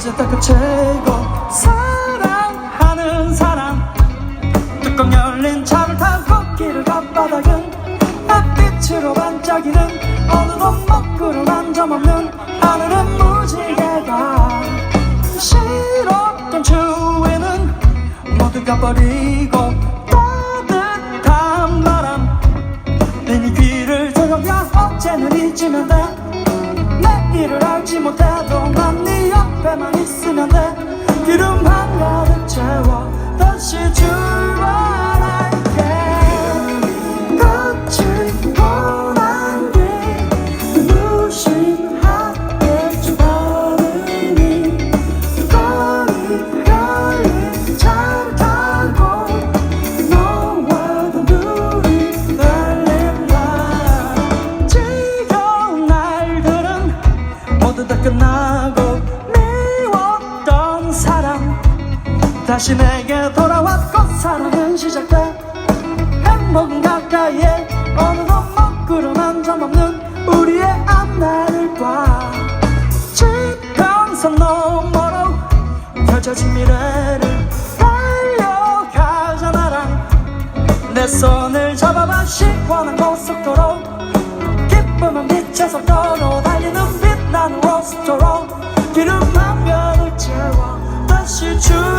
따뜻하고 최고 사랑하는 사람. 뚜껑 열린 차를 타고 길을 바닥은 햇빛으로 반짝이는 어느 덧 먹구름 한점 없는 하늘은 무지개가 싫었던 추위는 모두가 버리고 따뜻한 바람. 내네 귀를 들어가 어제는 잊으면 돼. 내일을 알지 못해. 다시 내게 돌아왔고 사랑은 시작돼. 행복은 가까이에 어느덧 먹구름 한 점 없는 우리의 앞날을 봐. 지평선 너머로 펼쳐진 미래를 달려가자 나랑. 내 손을 잡아봐 시원한 고속도로. 기쁨은 빛에서 걸어 달리는 빛나는 고속도로. 기름 한 변을 채워 다시 주